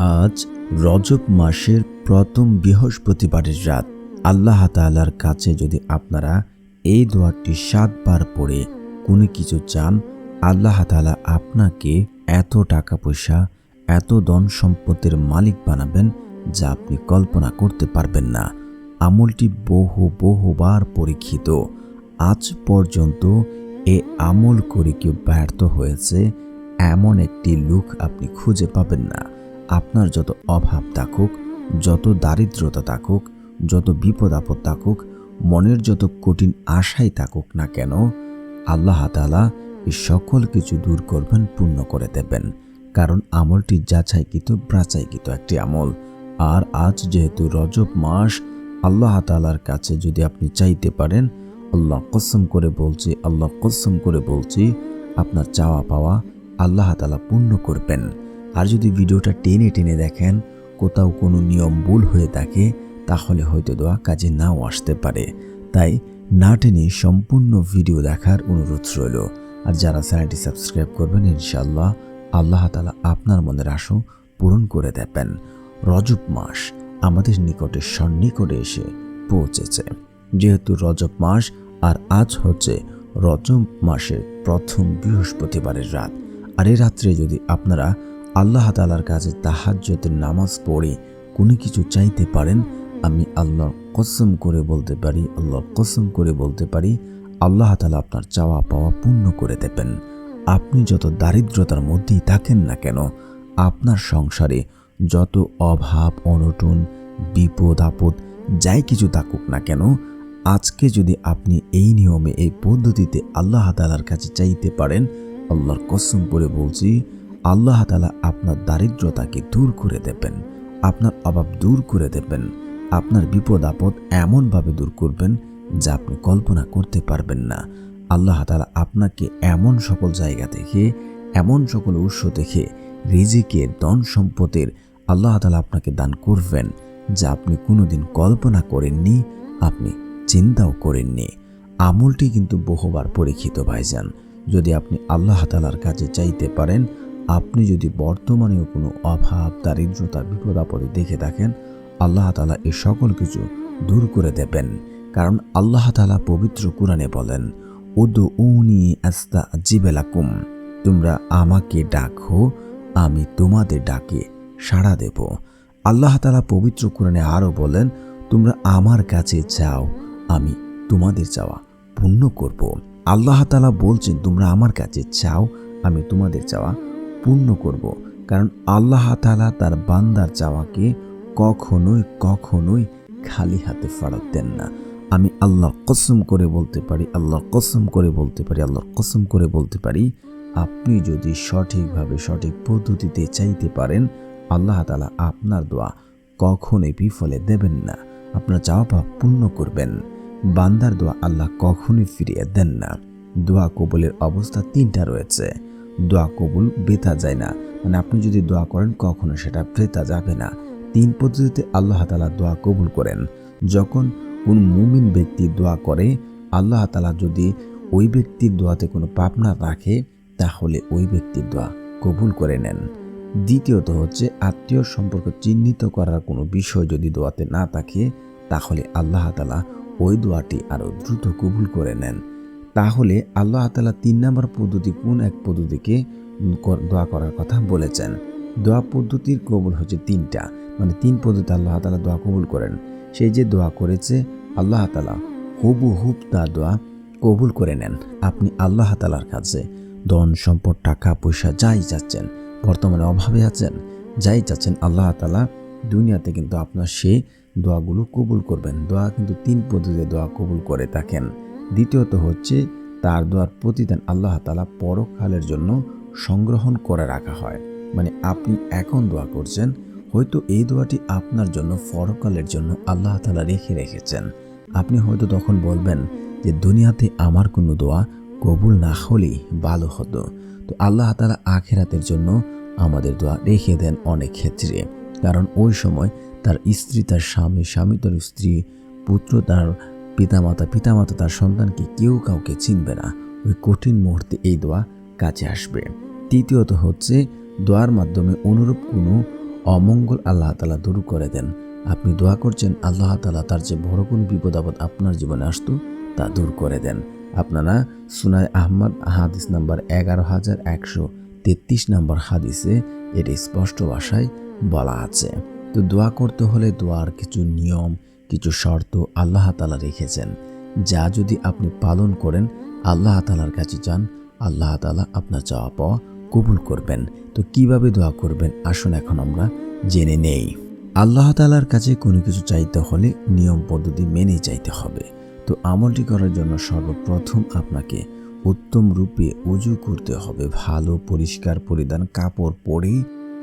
আজ রজব মাসের প্রথম বৃহস্পতিবারের রাত। আল্লাহ তাআলার কাছে যদি আপনারা এই দোয়াটি সাতবার পড়ে কোনো কিছু চান, আল্লাহ তাআলা আপনাকে এত টাকা পয়সা, এত ধন সম্পত্তির মালিক বানাবেন যা আপনি কল্পনা করতে পারবেন না। আমলটি বহু বহুবার পরীক্ষিত। আজ পর্যন্ত এ আমল করে কেউ ব্যর্থ হয়েছে, এমন একটি লুক আপনি খুঁজে পাবেন না। আপনার যত অভাব থাকুক, যত দারিদ্রতা থাকুক, যত বিপদ আপদ থাকুক, মনের যত কঠিন আশাই থাকুক না কেন, আল্লাহ তালা এই সকল কিছু দূর করবেন, পূর্ণ করে দেবেন। কারণ আমলটি যাচাইকৃত প্রাচাইকৃত একটি আমল। আর আজ যেহেতু রজব মাস, আল্লাহ তালার কাছে যদি আপনি চাইতে পারেন, আল্লাহ কসম করে বলছি, আল্লাহ কসম করে বলছি, আপনার চাওয়া পাওয়া আল্লাহ তালা পূর্ণ করবেন। আর যদি ভিডিওটা টেনে টেনে দেখেন, কোথাও কোনো নিয়ম ভুল হয়ে থাকে, তাহলে হয়তো দোয়া কাজে নাও আসতে পারে। তাই না টেনে সম্পূর্ণ ভিডিও দেখার অনুরোধ রইল। আর যারা চ্যানেলটি সাবস্ক্রাইব করবেন, ইনশাআল্লাহ আল্লাহ তালা আপনার মনের আশু পূরণ করে দেবেন। রজব মাস আমাদের নিকটে সন্নিকটে এসে পৌঁছেছে। যেহেতু রজব মাস, আর আজ হচ্ছে রজব মাসের প্রথম বৃহস্পতিবারের রাত। আর এই রাত্রে যদি আপনারা আল্লাহ তালার কাছে তাহাজ্যতের নামাজ পড়ে কোনো কিছু চাইতে পারেন, আমি আল্লাহর কসম করে বলতে পারি, আল্লাহর কসম করে বলতে পারি, আল্লাহ তালা আপনার চাওয়া পাওয়া পূর্ণ করে দেবেন। আপনি যত দারিদ্রতার মধ্যেই থাকেন না কেন, আপনার সংসারে যত অভাব, অনটন, বিপদ, আপদ, যাই কিছু থাকুক না কেন, আজকে যদি আপনি এই নিয়মে, এই পদ্ধতিতে আল্লাহ তালার কাছে চাইতে পারেন, আল্লাহর কসম করে বলছি আল্লাহ তালা আপনার দারিদ্রতাকে দূর করে দেবেন, আপনার অভাব দূর করে দেবেন, আপনার বিপদ আপদ এমনভাবে দূর করবেন যা আপনি কল্পনা করতে পারবেন না। আল্লাহ তালা আপনাকে এমন সকল জায়গা থেকে এমন সকল উৎস থেকে রিজিকের, ধন সম্পদের আল্লাহ তালা আপনাকে দান করবেন যা আপনি কোনোদিন কল্পনা করেননি, আপনি চিন্তাও করেননি। আমলটি কিন্তু বহুবার পরীক্ষিত ভাইজান। যদি আপনি আল্লাহ তালার কাছে চাইতে পারেন আপনি যদি বর্তমানেও কোনো অভাব, দারিদ্রতা, বিপদ, আপদে দেখে থাকেন, আল্লাহ তালা এই সকল কিছু দূর করে দেবেন। কারণ আল্লাহ তালা পবিত্র কোরআনে বলেন উদু উনি আস্তা জিবেলাকুম তোমরা আমাকে ডাকো, আমি তোমাদের ডাকে সাড়া দেব। আল্লাহ তালা পবিত্র কোরআনে আরও বলেন, তোমরা আমার কাছে চাও, আমি তোমাদের চাওয়া পূর্ণ করব। আল্লাহ তালা বলছেন, তোমরা আমার কাছে চাও, আমি তোমাদের চাওয়া পূর্ণ করব, কারণ আল্লাহ তালা তার বান্দার চাওয়াকে কখনোই কখনোই খালি হাতে ফেরত দেন না। আমি আল্লাহ কসম করে বলতে পারি আল্লাহ কসম করে বলতে পারি, আল্লাহর কসম করে বলতে পারি, আপনি যদি সঠিকভাবে, সঠিক পদ্ধতিতে চাইতে পারেন, আল্লাহ তালা আপনার দোয়া কখনোই বিফলে দেবেন না। আপনার চাওয়া পাওয়া পূর্ণ করবেন। বান্দার দোয়া আল্লাহ কখনোই ফিরিয়ে দেন না। দোয়া কবুলের অবস্থা তিনটা রয়েছে। দোয়া কবুল বেতা যায় না। মানে আপনি যদি দোয়া করেন, কখনো সেটা বেতা যাবে না। তিন পদ্ধতিতে আল্লাহ তালা দোয়া কবুল করেন। যখন কোন মুমিন ব্যক্তি দোয়া করে, আল্লাহ তালা যদি ওই ব্যক্তির দোয়াতে কোনো পাপ না রাখে, তাহলে ওই ব্যক্তির দোয়া কবুল করে নেন। দ্বিতীয়ত হচ্ছে, আত্মীয় সম্পর্ক চিহ্নিত করার কোনো বিষয় যদি দোয়াতে না থাকে, তাহলে আল্লাহ তালা ওই দোয়াটি আরও দ্রুত কবুল করে নেন। তাহলে আল্লাহ তালা তিন নম্বর পদ্ধতি কোন এক পদ্ধতিকে দোয়া করার কথা বলেছেন? দোয়া পদ্ধতির কবুল হচ্ছে তিনটা। মানে তিন পদ্ধতি আল্লাহ তালা দোয়া কবুল করেন। সেই যে দোয়া করেছে আল্লাহ তালা হুবু হুব তা দোয়া কবুল করে নেন। আপনি আল্লাহ তালার কাছে ধন, সম্পদ, টাকা, পয়সা যাই যাচ্ছেন বর্তমানে অভাবে আছেন, যাই চাচ্ছেন, আল্লাহ তালা দুনিয়াতে কিন্তু আপনার সে দোয়াগুলো কবুল করবেন। দোয়া কিন্তু তিন পদ্ধতিতে দোয়া কবুল করে থাকেন। দ্বিতীয়ত হচ্ছে তার দোয়ার প্রতিদান আল্লাহ তালা পরকালের জন্য সংগ্রহণ করে রাখা হয়। মানে আপনি এখন দোয়া করছেন, হয়তো এই দোয়াটি আপনার জন্য পরকালের জন্য আল্লাহ তালা রেখে রেখেছেন। আপনি হয়তো তখন বলবেন যে, দুনিয়াতে আমার কোনো দোয়া কবুল না হলেই ভালো হতো। তো আল্লাহ তালা আখেরাতের জন্য আমাদের দোয়া রেখে দেন অনেক ক্ষেত্রে। কারণ ওই সময় তার স্ত্রী, তার স্বামী স্বামী তার স্ত্রী, পুত্র তার পিতামাতা পিতামাতা তার সন্তানকে কেউ কাউকে চিনবে না। ওই কঠিন মুহূর্তে এই দোয়া কাছে আসবে। তৃতীয়ত হচ্ছে, দোয়ার মাধ্যমে অনুরূপ কোনো অমঙ্গল আল্লাহ তালা দূর করে দেন। আপনি দোয়া করছেন, আল্লাহ তালা তার যে বড় কোনো বিপদ আপদ আপনার জীবনে আসতো তা দূর করে দেন। আপনারা সুনায় আহমদ, হাদিস নাম্বার এগারো হাজার একশো তেত্রিশ নম্বর হাদিসে এটি স্পষ্ট ভাষায় বলা আছে। তো দোয়া করতে হলে দোয়ার কিছু নিয়ম কিছু শর্ত আল্লাহ তালা রেখেছেন। যা যদি আপনি পালন করেন, আল্লাহ তালার কাছে যান, আল্লাহ তালা আপনার চাওয়া পাওয়া কবুল করবেন। তো কীভাবে দোয়া করবেন? আসুন এখন আমরা জেনে নেই। আল্লাহ তালার কাছে কোনো কিছু চাইতে হলে নিয়ম পদ্ধতি মেনেই চাইতে হবে। তো আমলটি করার জন্য সর্বপ্রথম আপনাকে উত্তম রূপে উজু করতে হবে। ভালো, পরিষ্কার, পরিধান কাপড় পরেই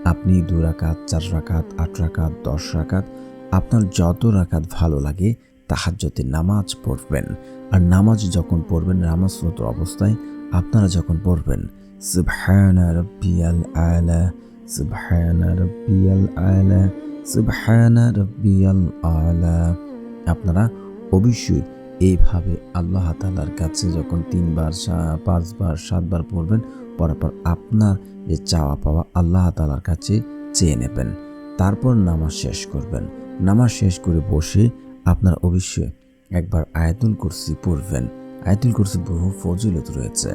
আপনি দু রাকাত, চার রাকাত, আট রাকাত, দশ রাকাত আপনার যত রাকাত ভালো লাগে, তাহাজ্জতে নামাজ পড়বেন। আর নামাজ যখন পড়বেন নামাজরত অবস্থায় আপনারা যখন পড়বেন, সুবহানা রব্বিয়াল আলা, সুবহানা রব্বিয়াল আলা, সুবহানা রব্বিয়াল আলা। আপনারা অবশ্যই এইভাবে আল্লাহ তালার কাছে যখন তিনবার পাঁচবার, সাতবার পড়বেন, পড়ার পর আপনার যে চাওয়া পাওয়া আল্লাহ তালার কাছে চেয়ে নেবেন। তারপর নামাজ শেষ করবেন। নামাজ শেষ করে বসে আপনার অবশ্যই একবার আয়াতুল কুরসি পড়বেন। আয়াতুল কুরসি বহু ফজিলত রয়েছে।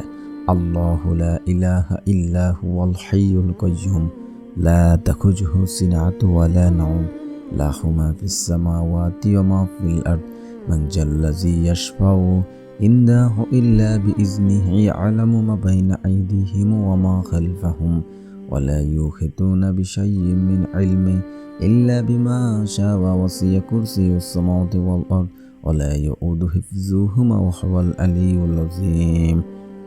আল্লাহু লা ইলাহা ইল্লা হুয়াল হাইয়ুল কাইয়ুম। লা তাখুজহু সিনাতু ওয়া লা নাওম। লাহু মা ফিস সামাওয়াতি ওয়া মা ফিল আরদ। মান জাল্লাযী ইয়াশফাউ ইন্দাহু ইল্লা বিইজনিহি ইয়ালামু মা বাইনা আইদিহিম ওয়া মা খালফাহুম। ولا يوحدون بشيء من علمه إلا بما شاء وسع كرسي السماوات والأرض ولا يؤود حفظهما وهو العلي العظيم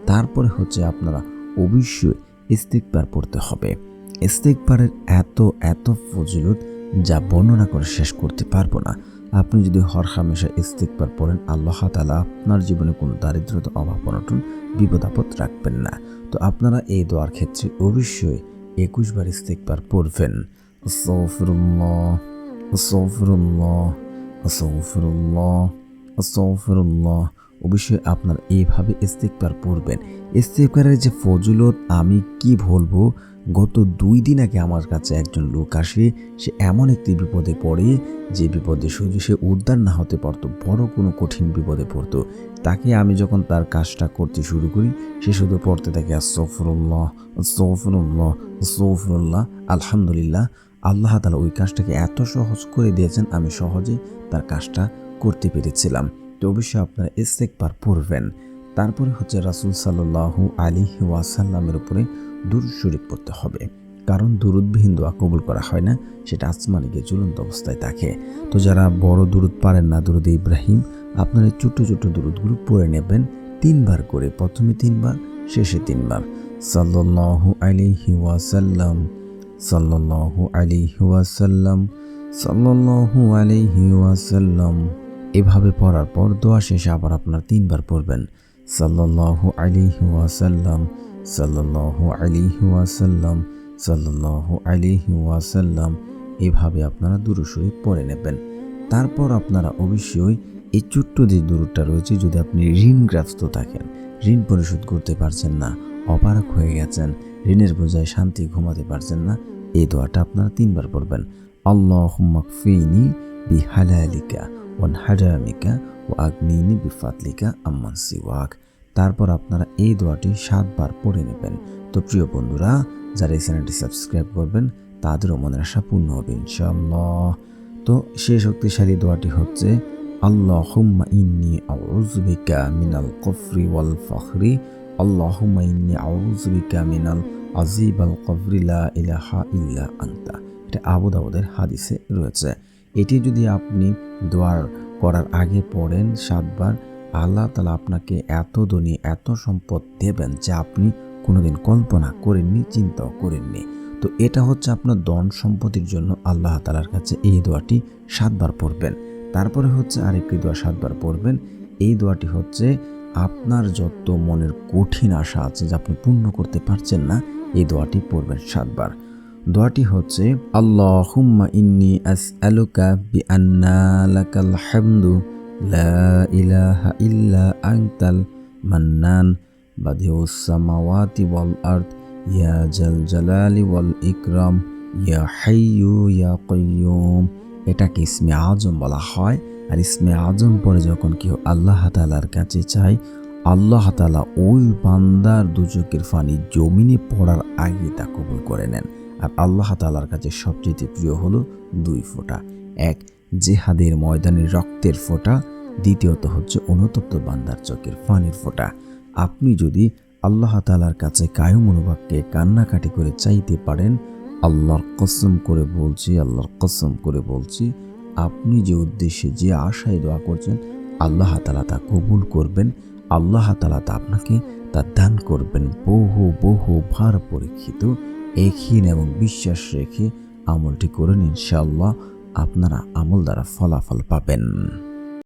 তারপরে হচ্ছে আপনারা অবশ্যই ইস্তিকবার পড়তে হবে ইস্তিকবারের এত এত ফজিলত যা বর্ণনা করে শেষ করতে পারবো না আপনি যদি হর হামেশা ইস্তিকবার পড়েন আল্লাহ তালা আপনার জীবনে কোনো দারিদ্রতা অভাব অনটন বিপদ আপদ রাখবেন না তো আপনারা এই দোয়ার ক্ষেত্রে অবশ্যই একুশ বার ইস্তেকবার পড়বেন। সৌফরুল্লাহ সৌফরুল্লাহ সৌফরুল্লাহ আস্তাগফিরুল্লাহ। অবশ্যই আপনার এইভাবে ইস্তিকবার পড়বেন। ইস্তিকবারের যে ফজিলত, আমি কি বলব? গত দুই দিন আগে আমার কাছে একজন লোক আসে, সে এমন একটি বিপদে পড়ে, যে বিপদে শুধু সে উদ্ধার না হতে পারতো, বড় কোনো কঠিন বিপদে পড়তো। তাকে আমি যখন তার কাজটা করতে শুরু করি, সে শুধু পড়তে থাকে আস্তফরুল্লাহ আস্তফরুল্লাহ আস্তফরুল্লাহ আলহামদুলিল্লাহ, আল্লাহ তালা ওই কাজটাকে এত সহজ করে দিয়েছেন, আমি সহজে তার কাজটা করতে পেরেছিলাম। তো অবশ্যই আপনারা ইস্তেকবার পড়বেন। তারপরে হচ্ছে রাসুল সাল্লাহু আলী ওয়াসাল্লামের উপরে দুরুদ শরীফ পড়তে হবে। কারণ দুরুদবিহীন দোয়া কবুল করা হয় না, সেটা আসমানে গিয়ে ঝুলন্ত অবস্থায় থাকে। তো যারা বড় দুরুদ পারেন না, দুরুদ ইব্রাহিম, আপনারা এই ছোট্ট ছোট্ট দুরুদগুলো পড়ে নেবেন তিনবার করে। প্রথমে তিনবার, শেষে তিনবার। সাল্লাহু আলিহি ওয়াসাল্লাম সাল্লাহু আলিহি ওয়াসাল্লাম সাল্লাহু আলিহি ওয়াসাল্লাম। এভাবে পড়ার পর দোয়া শেষে আবার আপনার তিনবার পড়বেন। সাল্লাহু আলিহি ওয়াসাল্লাম সাল্লাহু আলিহি ওয়াসাল্লাম সাল্লাহু আলিহি ওয়াসাল্লাম, এভাবে আপনারা দুরুশরী পড়ে নেবেন। তারপর আপনারা অবশ্যই এই ছোট্ট যে দূরটা রয়েছে, যদি আপনি ঋণগ্রস্ত থাকেন, ঋণ পরিশোধ করতে পারছেন না অপারক হয়ে গেছেন, ঋণের বোঝায় শান্তি ঘুমাতে পারছেন না, এই দোয়াটা আপনারা তিনবার পড়বেন। আল্লাহ ফিনি বি হালালিকা ওয়ান হারামিকা ও আগ্নিনি বিফাতলিকা আম্মান তারপর আপনারা এই দোয়াটি সাতবার পড়ে নেবেন। তো প্রিয় বন্ধুরা, যারা এই চ্যানেলটি সাবস্ক্রাইব করবেন তাদেরও মনের আশা পূর্ণ হবে ইনশাআল্লাহ। তো সেই শক্তিশালী দোয়াটি হচ্ছে, আল্লাহুম্মা ইন্নি আউযুবিকা মিনাল কফরি ওয়াল ফখরি, আল্লাহুম্মা ইন্নি আউযুবিকা মিনাল আজিব আল কফরি লা ইলাহা ইল্লা আনতা। এটা আবু হাদিসে রয়েছে। এটি যদি আপনি দোয়ার করার আগে পড়েন সাতবার, আল্লাহ তালা আপনাকে এত ধনী, এত সম্পদ দেবেন যা আপনি কোনোদিন কল্পনা করেননি, চিন্তাও করেননি। তো এটা হচ্ছে আপনার ধন সম্পত্তির জন্য আল্লাহ তালার কাছে এই দোয়াটি সাতবার পড়বেন। তারপরে হচ্ছে আরেকটি দোয়া সাতবার পড়বেন। এই দোয়াটি হচ্ছে, আপনার যত মনের কঠিন আশা আছে যা আপনি পূর্ণ করতে পারছেন না, এই দোয়াটি পড়বেন সাতবার। দোয়াটি হচ্ছে, আল্লাহুম্মা ইন্নি আসআলুকা বি আন্না হামদু লা ইলাহা ইল্লা আনতাল মান্নান বাদিউস সামাওয়াতি ওয়াল আরদ ইয়া জাল জালালি ওয়াল ইকরাম ইয়া হাইয়ু ইয়া কয়ুম এটাকে ইসমে আজম বলা হয়। আর ইসমে আজম পরে যখন কেউ আল্লাহ তালার কাছে চায়, আল্লাহ তালা ওই বান্দার দুচোখের ফানি জমিনে পড়ার আগে তা কবুল করে নেন। আর আল্লাহ তালার কাছে সবচেয়ে প্রিয় হলো দুই ফোঁটা। এক, জেহাদের ময়দানের রক্তের ফোঁটা। দ্বিতীয়ত হচ্ছে অনুতপ্ত বান্দার চোখের ফানির ফোঁটা। আপনি যদি আল্লাহ তালার কাছে কায়ু মনোভাবকে কান্নাকাটি করে চাইতে পারেন, আল্লাহর কসম করে বলছি, আল্লাহর কসম করে বলছি, আপনি যে উদ্দেশ্যে যে আশায় দোয়া করছেন, আল্লাহ তালা তা কবুল করবেন। আল্লাহ তালা তা আপনাকে তা দান করবেন। বহু বহু ভার পরীক্ষিত এখিন এবং বিশ্বাস রেখে আমলটি করুন ইনশাআল্লাহ আপনারা আমল দ্বারা ফলাফল পাবেন।